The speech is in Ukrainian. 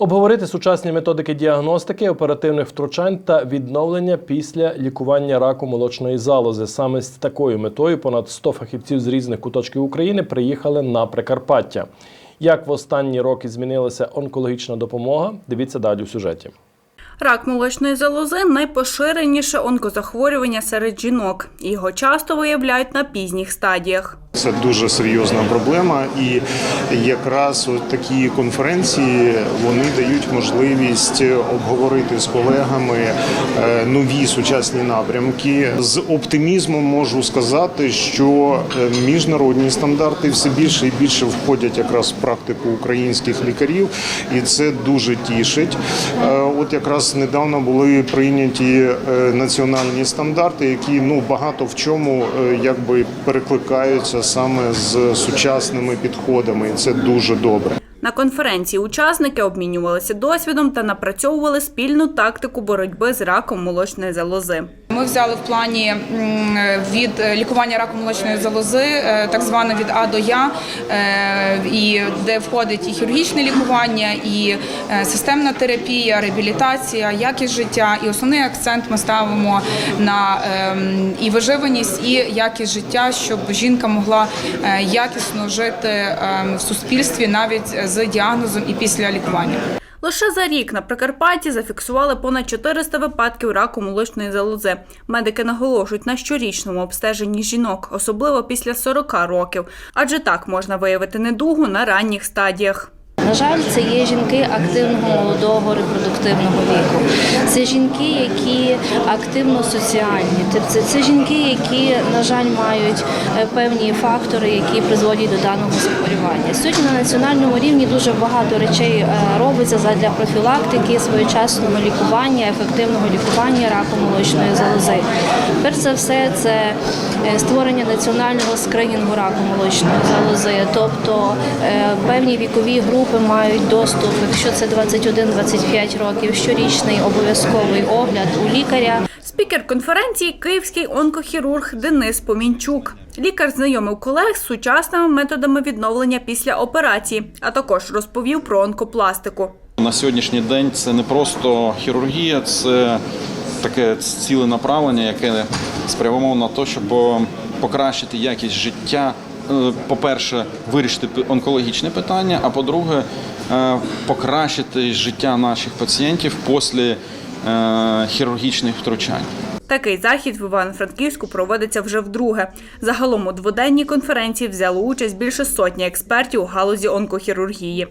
Обговорити сучасні методики діагностики, оперативних втручань та відновлення після лікування раку молочної залози. Саме з такою метою понад 100 фахівців з різних куточків України приїхали на Прикарпаття. Як в останні роки змінилася онкологічна допомога? Дивіться далі у сюжеті. Рак молочної залози найпоширеніше онкозахворювання серед жінок. Його часто виявляють на пізніх стадіях. Це дуже серйозна проблема, і якраз от такі конференції вони дають можливість обговорити з колегами е, нові сучасні напрямки. З оптимізмом можу сказати, що е, міжнародні стандарти все більше і більше входять якраз в практику українських лікарів, і це дуже тішить. Е, От якраз недавно були прийняті національні стандарти, які ну багато в чому якби перекликаються саме з сучасними підходами, і це дуже добре. На конференції учасники обмінювалися досвідом та напрацьовували спільну тактику боротьби з раком молочної залози. Ми взяли в плані від лікування раку молочної залози, е, так зване від А до Я, е, і де входить і хірургічне лікування, і е, системна терапія, реабілітація, якість життя. І основний акцент ми ставимо на ем, і виживаність, і якість життя, щоб жінка могла е, якісно жити ем, в суспільстві навіть з діагнозом і після лікування. Лише за рік на Прикарпатті зафіксували понад 400 випадків раку молочної залози. Медики наголошують на щорічному обстеженні жінок, особливо після 40 років, адже так можна виявити недугу на ранніх стадіях. На жаль, це є жінки активного молодого репродуктивного віку. Це жінки, які активно соціальні. Тобто це жінки, які, на жаль, мають е, певні фактори, які призводять до даного захворювання. Сьогодні на національному рівні дуже багато речей е, робиться задля профілактики, своєчасного лікування, ефективного лікування раку молочної залози. Перш за все, це е, створення національного скринінгу раку молочної залози, тобто певні вікові групи мають доступ, якщо це 21-25 років, щорічний обов'язковий огляд у лікаря. Спікер конференції київський онкохірург Денис Помінчук. Лікар знайомив колег з сучасними методами відновлення після операції, а також розповів про онкопластику. На сьогоднішній день це не просто хірургія, це таке ціле направлення, яке спрямовано на те, щоб покращити якість життя. Е, По-перше, вирішити онкологічне питання, а по-друге, е, покращити життя наших пацієнтів після е, хірургічних втручань. Такий захід в Івано-Франківську проводиться вже вдруге. Загалом у дводенній конференції взяло участь більше сотні експертів у галузі онкохірургії.